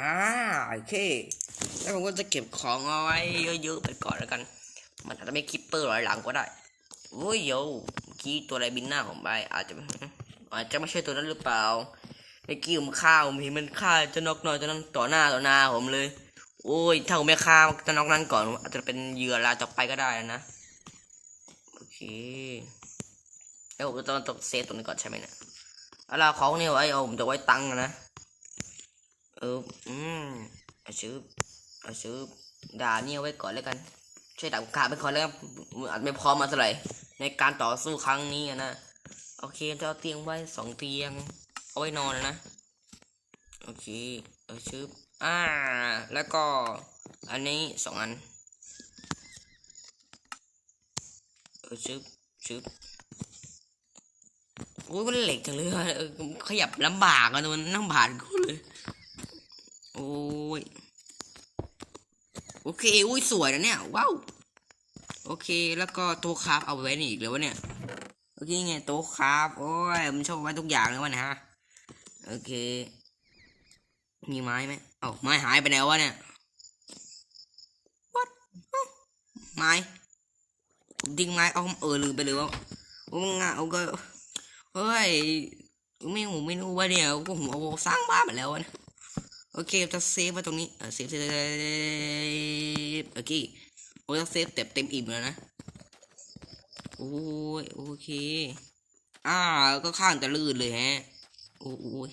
อ่าโอเค แล้วผมก็จะเก็บของเอาไว้เยอะๆไปก่อนแล้วกัน มันอาจจะไม่คิปเปอร์ลอยหลังก็ได้โอ้ยโยเมื่อกี้ตัวอะไรบินหน้าผมไป อาจจะอาจจะไม่ใช่ตัวนั้นหรือเปล่าเมื่อกี้ผมฆ่าผมเห็นมันฆ่าเจะนกน้อยตัวนั้นต่อหน้าต่อหน้าผมเลย โอ้ยถ้าผมไม่ฆ่าเจะนกนั้นก่อนอาจจะเป็นเหยื่อรายต่อไปก็ได้นะโอเคแล้วผมก็ต้องต้องเซฟตรงนี้ก่อนใช่ไหมเนี่ยเอาล่ะของนี่ไว้เอาผมจะไว้ตังค์นะ เอออืมเอาซื้อเอาซื้อด่านี่เอาไว้ก่อนแล้วกัน ช่วยดับขาไปก่อนแล้วกันอาจไม่พร้อมมาเท่าไหร่ในการต่อสู้ครั้งนี้นะโอเคจะเอาเตียงไว้สองเตียง เอาไว้นอนนะโอเคเออชึบอ่า แล้วก็อันนี้สองอันเออชึบชึบโอ้ยมันเหล็กจังเลยเขยับลำบากอะมันนั่งบาดกูเลย โอ้ย โอเค อุ้ยสวยนะเนี่ย ว้าว โอเค แล้วก็โต๊ะคราฟเอาไว้นี่อีกแล้ววะเนี่ย โอเคไงโต๊ะครับโอ้ย มันชอบไว้ทุกอย่างเลยวะนะฮะ โอเค มีไม้ไหมเอ้าไม้หายไปไหนวะเนี่ย what ไม้ทิ้งไม้เอาเออลืมไปเลยว่าโอ้งาเอาก็เฮ้ยไม่ผมไม่รู้ว่าเนี่ยก็ผมเอาสร้างบ้านมาแล้วอะนะ โอเคจะเซฟไว้ตรงนี้เออเซฟเซฟโอเคผมจะเซฟเต็มเต็มอิ่มแล้วนะโอ้ยโอเคอ่าก็ข้างจะลื่นเลยฮะโอ้ย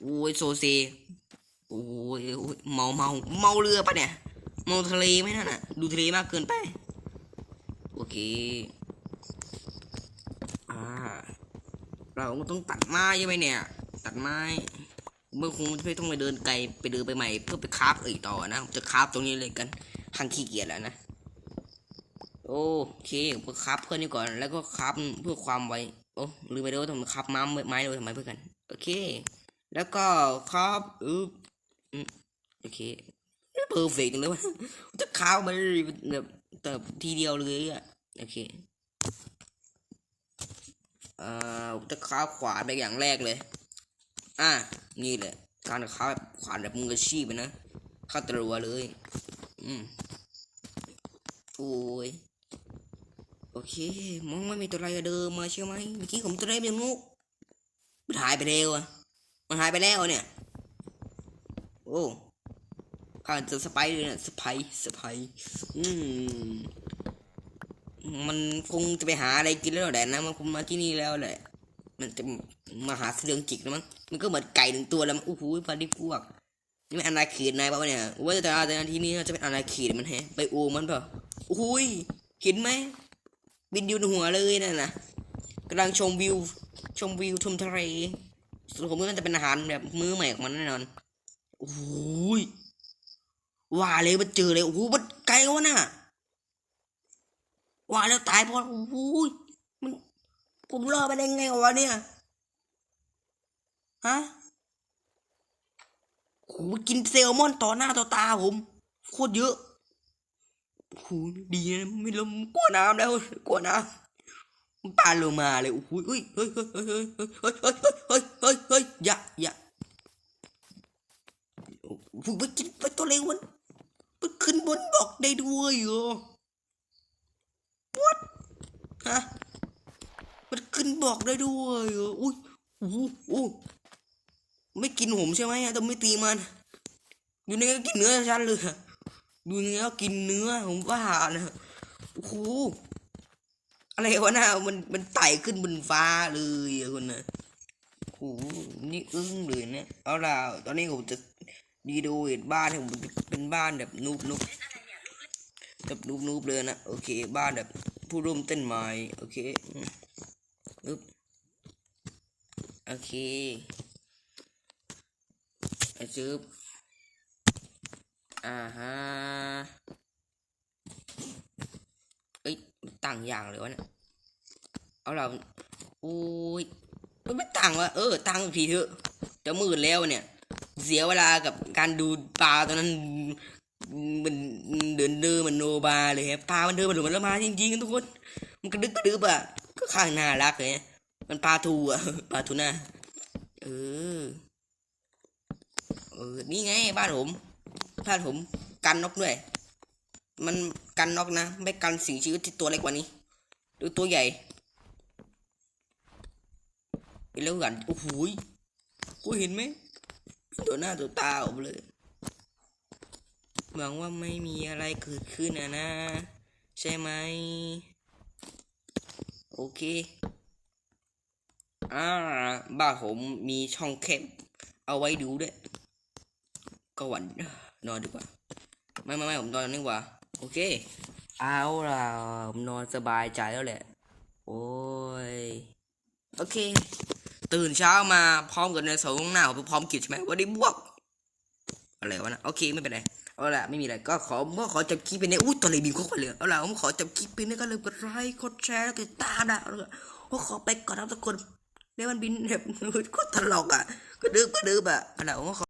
โอ้ยโซเซโอ้ยโอ้ยเมาเมาเมาเรือปะเนี่ยเมาทะเลไหมนั่นน่ะ ดูทะเลมากเกินไปโอเคอ่าเราต้องตัดไม้ใช่ไหมเนี่ย ตัดไม้ เมื่อคงไม่ต้องไปเดินไกลไปเดินไปใหม่เพื่อไปคราฟอีกต่อนะจะคราฟตรงนี้เลยกันทางขี้เกียจแล้วนะโอเคผมครับเพื่อนนี่ก่อนแล้วก็ครับเพื่อความไวโอ้ลืมไปแล้วว่าผมครับม้ไม้เลยทำไมเพื่อนกันโอเค แล้วก็ครับอืออืมโอเคเพอร์เฟกต์เลยวะจะข้าวมันแบบแต่ทีเดียวเลยอะโอเคเอ่อจะข้าวขวานไปอย่างแรกเลย อะนี่แหละ การข้าวขวานแบบมืออาชีพนะข้าตรัวเลย อืมโอ้ยโอเค มองไม่มีตัวอะไรเดิมมาใช่ไหมเมื่อกี้ผมตัวอะไรเป็นมุกมันหายไปแล้วอะมันหายไปแล้วเนี่ย โอ้ข้าเจอสไปเลยเนี่ยสไปสไปอืมมันคงจะไปหาอะไรกินแล้วแหละนะมันคงมาที่นี่แล้วแหละ มันจะมาหาเรื่องจิกแล้วมั้งมันก็เหมือนไก่หนึ่งตัวแล้วโอ้โหพาดิพวกนี่มันอนาเขตนายป่าวเนี่ยว่าแต่แต่นาทีนี้จะเป็นอนาเขตมันแฮะไปโอมันเปล่าโอ้ยเห็นไหมบินอยู่ในหัวเลยนั่นนะกำลังชมวิว ชมวิวชมทะเลส่วนผมก็จะเป็นอาหารแบบมื้อใหม่ของมันแน่นอนโอ้ยว่าเลยมันเจอเลยโอ้โหมันไกลวะน่ะว่าแล้วตายพราะโอ้โหมัน ผมรอดไปได้ไงวะเนี่ย ฮะโอ้โหกินเซลมอนต่อหน้าต่อตาผม โคตรเยอะโอ้โหดีนะไม่ลมกลัวน้ำแล้วกลัวน้ำมันปาลงมาเลยโอ้โหเฮ้ยเฮ้ยเฮ้ยเฮ้ยเฮ้ยเฮ้ยเฮ้ยเฮ้ยเฮ้ยเฮ้ยอย่าอย่าโอ้โหไปกินไปตัวเล็กมันมันขึ้นบนบอกได้ด้วยเหรอ what ฮะมั นขึ้นบอกได้ด้วยอุ้ยโอ้โหโอ้ไม่กินผมใช่ไหมอะแต่ไม่ตีมัน อยู่ในก็กินเนื้อฉันเลยดูเนื้อกินเนื้อผมว่านะโอ้โหอะไรวะนะมันมันไต่ขึ้นบนฟ้าเลยคนนะโอ้โหนี่อึ้งเลยเนี่ยเอาล่ะตอนนี้ผมจะดีดูเห็นบ้านที่ผมเป็นบ้านแบบนูบนุบแบบนูบนุบเลยนะโอเค บ้านแบบผู้ร่วมเต้นไม้โอเค อืมอึ๊บโอเคไอ้จืบอ่าฮะเอ้ยต่างอย่างเลยวะเนี่ยเอาเราอุ้ยมันไม่ต่างวะเออต่างทีเถอะจะมืดแล้วเนี่ย เสียเวลากับการดูปลาตอนนั้นมันเดินเดินมันโนบาเลยฮะปลามันเดินมันหลุดมันละมาจริงๆทุกคน มันกระดึกกระดึบอะ ก็ข้างน่ารักเลย มันปลาทูอะปลาทูน่าเออโออ นี่ไงบ้านผม บ้านผมกันนกด้วย มันกันนกนะ ไม่กันสิ่งชีวิตที่ตัวเล็กกว่านี้ดูตัวใหญ่ไปแล้วกัน โอ้โหยกูเห็นไหม ตัวหน้าตัวตาออกมเลย หวังว่าไม่มีอะไรเกิดขึ้นนะนะ ใช่ไหม โอเค อ่า บ้านผมมีช่องแคบเอาไว้ดูด้วย ก็หวันนอนดีกว่า ไม่ไม่ไม่ผมนอนนี่กว่า โอเค เอาล่ะผมนอนสบายใจแล้วแหละ โอ้ย โอเค ตื่นเช้ามาพร้อมกับในสองหน้าผมพร้อมกิจใช่ไหมวันนี้บวก อะไรวะนะ โอเค ไม่เป็นไร เอาล่ะไม่มีอะไรก็ขอก็ขอจบคลิปไปในอุ้ยตัวเลยบีบเข้าไปเลยเอาล่ะผมขอจบคลิปไปนี่ก็เลยกดไลค์กดแชร์แล้วก็ติดตามนะเอาล่ะผมขอไปก่อนนะทุกคนเดี๋ยวมันบินแบบก็ตลกอะก็ดื้อก็ดื้อแบบเอาล่ะผมก็ขอ